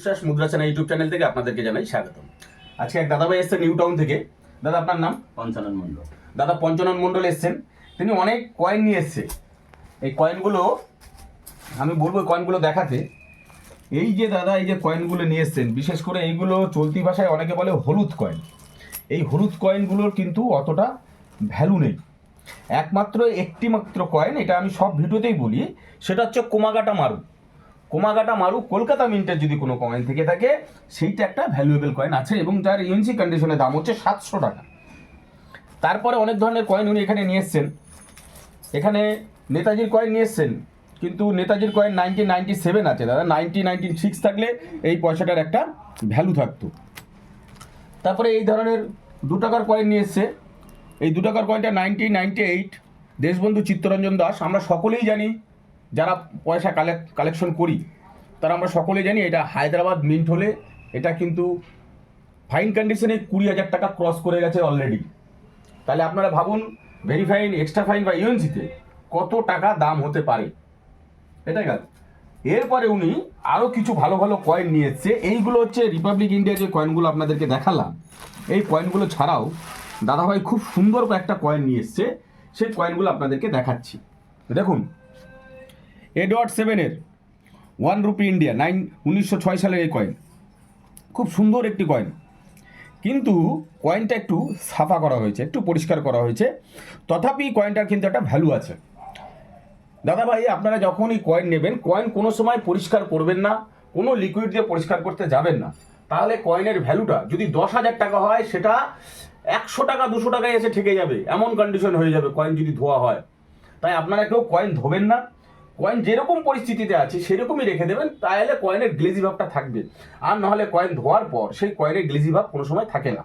বিশ্বাস মুদ্রাচানা YouTube channel থেকে আপনাদেরকে জানাই স্বাগতম। আজকে এক দাদাভাই এসছেন নিউ টাউন থেকে। দাদা আপনার নাম? পঞ্চানন মণ্ডল। দাদা পঞ্চানন মণ্ডল এসছেন। তিনি অনেক কয়েন নিয়ে এসছে। এই কয়েনগুলো আমি বলব কয়েনগুলো দেখাতে। এই যে দাদা এই যে কয়েনগুলো নিয়ে এসছেন বিশেষ করে এইগুলো চলতি ভাষায় অনেকে বলে হলুদ কয়েন এই হলুদ কয়েনগুলোর কিন্তু অতটা ভ্যালু নেই। একমাত্র একটি মাত্র কয়েন এটা আমি সব ভিডিওতেই বলি সেটা হচ্ছে কোমাগাটা মারু কোমাগাটা মারু কলকাতা মিন্টের যদি কোনো কয়েন থেকে থাকে, সেইটা একটা ভ্যালুয়েবল কয়েন আছে এবং তার ইউএনসি কন্ডিশনের দাম হচ্ছে সাতশো টাকা। তারপরে অনেক ধরনের কয়েন উনি এখানে নিয়ে এসছেন। এখানে নেতাজির কয়েন নিয়ে এসছেন, কিন্তু নেতাজির কয়েন নাইনটিন নাইনটি সেভেন আছে। দাদা নাইনটিন নাইনটিন সিক্স থাকলে এই পয়সাটার একটা ভ্যালু থাকতো। তারপরে এই ধরনের দু টাকার কয়েন নিয়ে এসছে। এই দু টাকার কয়েনটা nineteen ninety eight Deshbandhu Chittaranjan Das, আমরা সকলেই জানি যারা পয়সা কালেক্ট কালেকশন করি, তারা আমরা সকলেই জানি এটা হায়দ্রাবাদ মিন্ট হলে এটা কিন্তু ফাইন কন্ডিশনে কুড়ি হাজার টাকা ক্রস করে গেছে অলরেডি তাহলে আপনারা ভাবুন ভেরিফাইন এক্সট্রা ফাইন বা ইউএনসিতে কত টাকা দাম হতে পারে। এটাই গেল এরপরে উনি আরও কিছু ভালো ভালো কয়েন নিয়ে এসছে। এইগুলো হচ্ছে রিপাবলিক ইন্ডিয়ার যে কয়েনগুলো আপনাদেরকে দেখালাম, এই কয়েনগুলো ছাড়াও দাদাভাই খুব সুন্দর কয়েকটা কয়েন নিয়ে এসছে। সেই কয়েনগুলো আপনাদেরকে দেখাচ্ছি। দেখুন এডওয়ার্ড সেভেনের ওয়ান রুপি ইন্ডিয়া নাইন উনিশশো ছয় সালের এই কয়েন খুব সুন্দর একটি কয়েন কিন্তু কয়েনটা একটু সাফা করা হয়েছে, একটু পরিষ্কার করা হয়েছে। তথাপি কয়েনটার কিন্তু একটা ভ্যালু আছে। দাদা ভাই, আপনারা যখনই কয়েন নেবেন কয়েন কোনো সময় পরিষ্কার করবেন না, কোনো লিকুইড দিয়ে পরিষ্কার করতে যাবেন না। তাহলে কয়েনের ভ্যালুটা যদি দশ হাজার টাকা হয়, সেটা একশো টাকা, দুশো টাকায় এসে ঠেকে যাবে। এমন কন্ডিশন হয়ে যাবে কয়েন যদি ধোয়া হয়। তাই আপনারা কেউ কয়েন ধোবেন না। কয়েন যেরকম পরিস্থিতিতে আছে, সেরকমই রেখে দেবেন, তাহলে কয়েনের গ্লেজি ভাবটা থাকবে। আর নাহলে কয়েন ধোয়ার পর সেই কয়েনের গ্লেজি ভাব কোনো সময় থাকে না।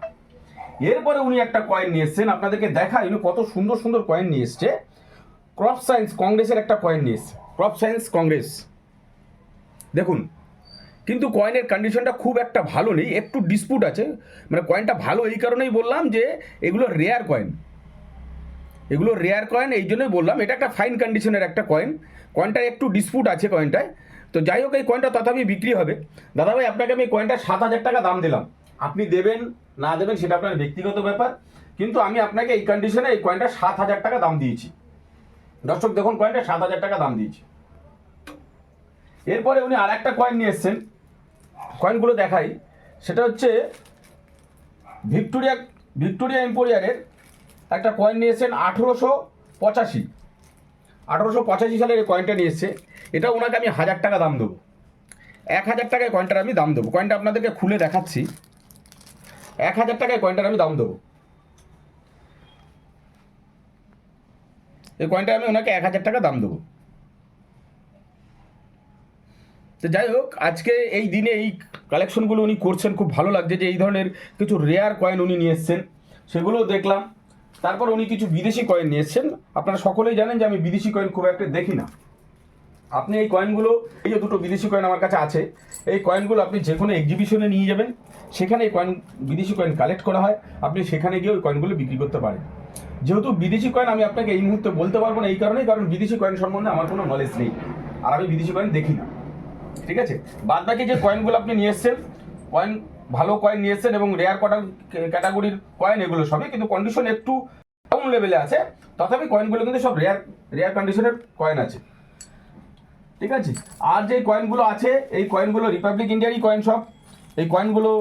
এরপরে উনি একটা কয়েন নিয়ে এসছেন, আপনাদেরকে দেখা উনি কত সুন্দর সুন্দর কয়েন নিয়ে এসছে। ক্রপ সায়েন্স কংগ্রেসের একটা কয়েন নিয়ে এসছে। ক্রপ সায়েন্স কংগ্রেস দেখুন, কিন্তু কয়েনের কন্ডিশনটা খুব একটা ভালো নেই, একটু ডিসপুট আছে। মানে কয়েনটা ভালো এই কারণেই বললাম যে, এগুলো রেয়ার কয়েন এগুলো রেয়ার কয়েন এই জন্যই বললাম। এটা একটা ফাইন কন্ডিশনের একটা কয়েন কয়েনটা একটু ডিসপুট আছে কয়েনটায় তো যাই হোক, এই কয়েনটা তথাপি বিক্রি হবে। দাদাভাই, আপনাকে আমি কয়েনটা সাত হাজার টাকা দাম দিলাম। আপনি দেবেন, না দেবেন, সেটা আপনার ব্যক্তিগত ব্যাপার। কিন্তু আমি আপনাকে এই কন্ডিশনে এই কয়েনটা সাত হাজার টাকা দাম দিয়েছি। দর্শক, দেখুন কয়েনটা সাত হাজার টাকা দাম দিয়েছি। এরপরে উনি আর একটা কয়েন নিয়ে এসছেন। কয়েনগুলো দেখাই। সেটা হচ্ছে ভিক্টোরিয়া ভিক্টোরিয়া এম্পোরিয়ারের একটা কয়েন নিয়ে এসেছেন আঠেরোশো পঁচাশি। আঠেরোশো পঁচাশি সালের এই কয়েনটা নিয়ে এটা ওনাকে আমি হাজার টাকা দাম দেবো। এক হাজার টাকায় কয়েনটার আমি দাম দেবো। কয়েনটা আপনাদেরকে খুলে দেখাচ্ছি। এক হাজার টাকায় কয়েনটার আমি দাম দেবো। এই কয়েনটা আমি ওনাকে এক হাজার টাকা দাম দেবো। তো যাই হোক, আজকে এই দিনে এই কালেকশনগুলো উনি করছেন, খুব ভালো লাগছে যে এই ধরনের কিছু রেয়ার কয়েন উনি নিয়ে এসছেন। সেগুলোও দেখলাম। তারপর উনি কিছু বিদেশি কয়েন নিয়ে এসছেন। আপনারা সকলেই জানেন যে আমি বিদেশি কয়েন খুব একটা দেখি না। আপনি এই কয়েনগুলো এই যে দুটো বিদেশি কয়েন আমার কাছে আছে, এই কয়েনগুলো আপনি যে কোনো এক্সিবিশনে নিয়ে যাবেন। সেখানে এই কয়েন বিদেশি কয়েন কালেক্ট করা হয়। আপনি সেখানে গিয়ে ওই কয়েনগুলো বিক্রি করতে পারেন। যেহেতু বিদেশি কয়েন আমি আপনাকে এই মুহূর্তে বলতে পারব না, এই কারণেই কারণ বিদেশি কয়েন সম্বন্ধে আমার কোনো নলেজ নেই। আর আমি বিদেশি কয়েন দেখি না। ঠিক আছে? বাদ বাকি যে কয়েনগুলো আপনি নিয়ে এসছেন কয়েন ভালো কয়েন নিয়ে এসছেন এবং রেয়ার কটার ক্যাটাগরির কয়েন এগুলো সবই, কিন্তু কন্ডিশন একটু ডাউন লেভেলে আছে। তথাপি কয়েনগুলো কিন্তু সব রেয়ার রেয়ার কন্ডিশনের কয়েন আছে। ঠিক আছে? আর যে কয়েনগুলো আছে, এই কয়েনগুলো রিপাবলিক ইন্ডিয়ারই কয়েন সব। এই কয়েনগুলো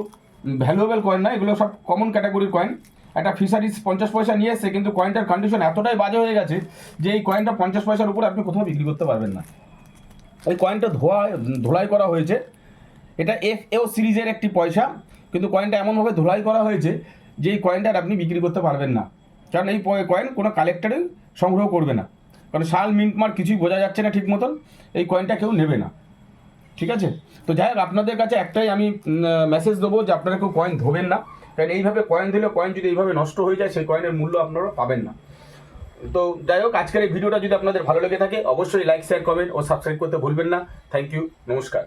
ভ্যালুয়েবল কয়েন না, এগুলো সব কমন ক্যাটাগরির কয়েন একটা ফিশারিজ পঞ্চাশ পয়সা নিয়ে এসছে কিন্তু কয়েনটার কন্ডিশন এতটাই বাজে হয়ে গেছে যে এই কয়েনটা পঞ্চাশ পয়সার উপরে আপনি কোথাও বিক্রি করতে পারবেন না। ওই কয়েনটা ধোয়া ধোলাই করা হয়েছে। এটা এফ এও সিরিজের একটি পয়সা, কিন্তু কয়েনটা এমনভাবে ধোলাই করা হয়েছে যে এই কয়েনটার আপনি বিক্রি করতে পারবেন না। কারণ এই কয়েন কোনো কালেক্টরে সংগ্রহ করবে না। কারণ শাল, মিন্ট মার্ক কিছুই বোঝা যাচ্ছে না ঠিক মতন, এই কয়েনটা কেউ নেবে না। ঠিক আছে? তো যাই হোক, আপনাদের কাছে একটাই আমি মেসেজ দেবো যে আপনারা কেউ কয়েন ধোবেন না। কারণ এইভাবে কয়েন দিলে কয়েন যদি এইভাবে নষ্ট হয়ে যায়, সেই কয়েনের মূল্য আপনারা পাবেন না। তো যাই হোক, আজকের এই ভিডিওটা যদি আপনাদের ভালো লেগে থাকে, অবশ্যই লাইক শেয়ার কমেন্ট ও সাবস্ক্রাইব করতে ভুলবেন না। থ্যাংক ইউ নমস্কার।